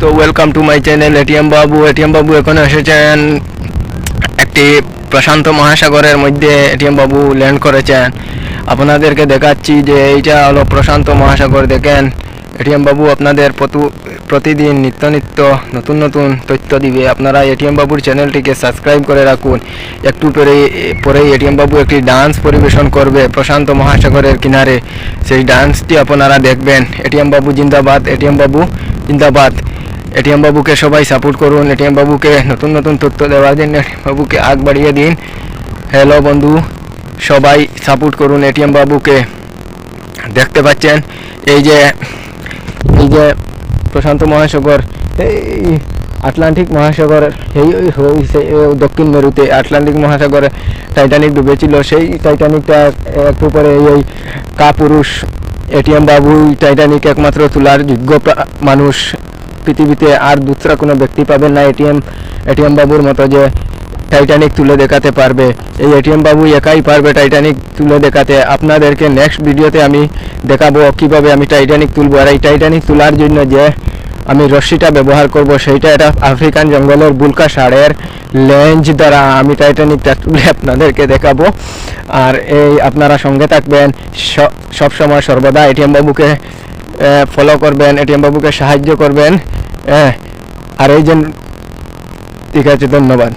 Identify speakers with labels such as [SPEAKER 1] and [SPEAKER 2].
[SPEAKER 1] তো welcome to my channel ATM Babu ATM বাবু এখন এসেছেন একটি প্রশান্ত মহাসাগরের মধ্যে এটিএম বাবু ল্যান্ড করেছেন। আপনাদেরকে দেখাচ্ছি যে এইটা হলো প্রশান্ত মহাসাগর, দেখেন। এটিএম বাবু আপনাদের প্রতিদিন নিত্য নিত্য নতুন নতুন তথ্য দিবে। আপনারা এটিএম বাবুর চ্যানেলটিকে সাবস্ক্রাইব করে রাখুন। একটু পরে, পরেই এটিএম বাবু একটি ডান্স পরিবেশন করবে প্রশান্ত মহাসাগরের কিনারে। সেই ডান্সটি আপনারা দেখবেন। এটিএম বাবু জিন্দাবাদ এটিএম বাবু জিন্দাবাদ। এটিএম বাবুকে সবাই সাপোর্ট করুন, এটিএম বাবুকে নতুন নতুন তথ্য দেওয়ার জন্য এটিএম বাবুকে আগ বাড়িয়ে দিন। হ্যালো বন্ধু, সবাই সাপোর্ট করুন এটিএম বাবুকে। দেখতে পাচ্ছেন, এই যে এই যে প্রশান্ত মহাসাগর, এই আটলান্টিক মহাসাগর, এই দক্ষিণ মেরুতে আটলান্টিক মহাসাগরে টাইটানিক ডুবেছিল, সেই টাইটানিকটা একটু পরে এই কাপুরুষ এটিএম বাবু টাইটানিক একমাত্র তোলার যোগ্য মানুষ। পৃথিবীতে আর দুসরা কোনো ব্যক্তি পাবেন না। এটিএম এটিএম বাবুর মতো যে টাইটানিক তুলে দেখাতে পারবে। এই এটিএম বাবু একাই পারবে টাইটানিক তুলে দেখাতে। আপনাদেরকে নেক্সট ভিডিওতে আমি দেখাবো কীভাবে আমি টাইটানিক তুলবো। আর এই টাইটানিক তোলার জন্য যে আমি রশ্মিটা ব্যবহার করব, সেইটা এটা আফ্রিকান জঙ্গলের বুলকা সারের লেঞ্জ দ্বারা আমি টাইটানিকটা তুলে আপনাদেরকে দেখাবো। আর এই আপনারা সঙ্গে থাকবেন। সব সময় সর্বদা এটিএম বাবুকে ফলো করবেন এটিএম বাবুকে সাহায্য করবেন হ্যাঁ আর এই যে ঠিক আছে ধন্যবাদ।